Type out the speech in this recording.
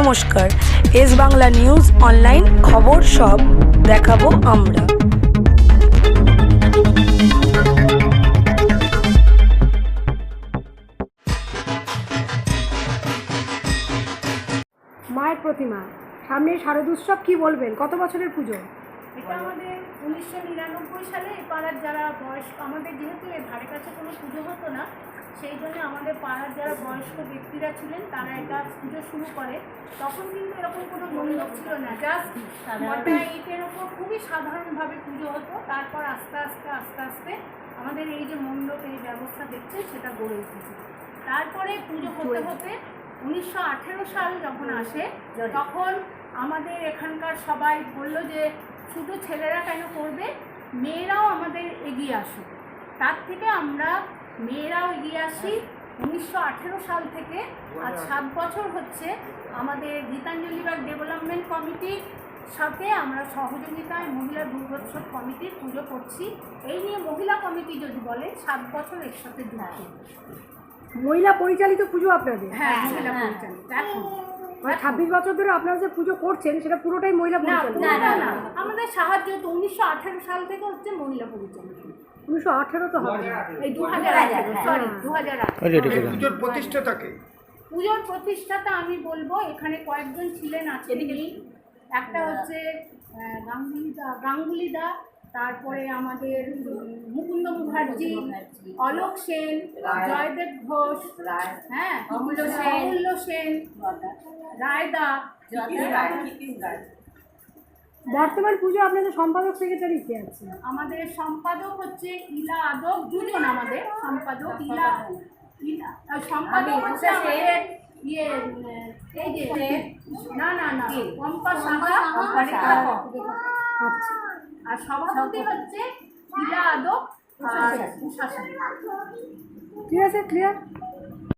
নমস্কার। S Bangla news online খবর সব দেখাবো আমরা। মায়ের প্রতিমা। সামনে শারদোৎসব কি বলবেন? কত বছরের পুজো? এটা আমাদের উনিশশো নিরানব্বই সালে এই পাড়ার যারা বয়স্ক আমাদের যেহেতু এর ধারে কাছে কোনো পুজো হতো না সেই জন্য আমাদের পাড়ার যারা বয়স্ক ব্যক্তিরা ছিলেন তারা এটা পুজো শুরু করে। তখন কিন্তু এরকম কোনো মণ্ডপ ছিল না। জাস্ট মোটা ইটের ওপর খুবই সাধারণভাবে পুজো হতো। তারপর আস্তে আস্তে আস্তে আস্তে আমাদের এই যে মণ্ডপ এই ব্যবস্থা দেখছেন সেটা গড়ে উঠেছে। তারপরে পুজো হতে হতে উনিশশো আঠেরো সাল যখন আসে তখন আমাদের এখানকার সবাই বলল যে শুধু ছেলেরা কেন করবে? মেয়েরাও আমাদের এগিয়ে আসুক। তার থেকে আমরা মেয়েরাও এগিয়ে আসি উনিশশো আঠেরো সাল থেকে আজ সাত বছর হচ্ছে আমাদের গীতাঞ্জলি বাগ ডেভেলপমেন্ট কমিটির সাথে আমরা সহযোগিতায় মহিলা দুর্গোৎসব কমিটির পুজো করছি। এই নিয়ে মহিলা কমিটি যদি বলে সাত বছর এর সাথে যুক্ত মহিলা পরিচালিত পুজো আপনাদের? হ্যাঁ মহিলা পরিচালিত। এখন। মানে ছাব্বিশ বছর ধরে আপনারা যে পুজো করছেন সেটা পুরোটাই মহিলা না পরিচালিত? না না না। আমাদের সাহায্য তো উনিশশো আঠেরো সাল থেকে হচ্ছে মহিলা পরিচালিত। উনিশশো আঠেরো তো হবে না। এই দু হাজার আঠেরো সরি দু হাজার পুজোর প্রতিষ্ঠাতাকে পুজোর প্রতিষ্ঠাতা আমি বলব এখানে কয়েকজন ছিলেন আজকে একটা হচ্ছে আহ, গাঙ্গুলি দা গাঙ্গুলি দা তারপরে আমাদের মুকুন্দ মুখার্জি অলোক সেন জয়দেব ঘোষ হ্যাঁ অমূল্য সেন। রায়দা। বর্তমান পুজো আপনাদের সম্পাদক সেক্রেটারি কে আছে? আমাদের সম্পাদক হচ্ছে ইলা আদব দুজন আমাদের সম্পাদক ইলা ইলা সম্পাদক হচ্ছে আমাদের ইয়ে এই যে না না না পম্পা কর। আচ্ছা। আর সভাপতি হচ্ছে ইলা আদব উষা ঠিক আছে ক্লিয়ার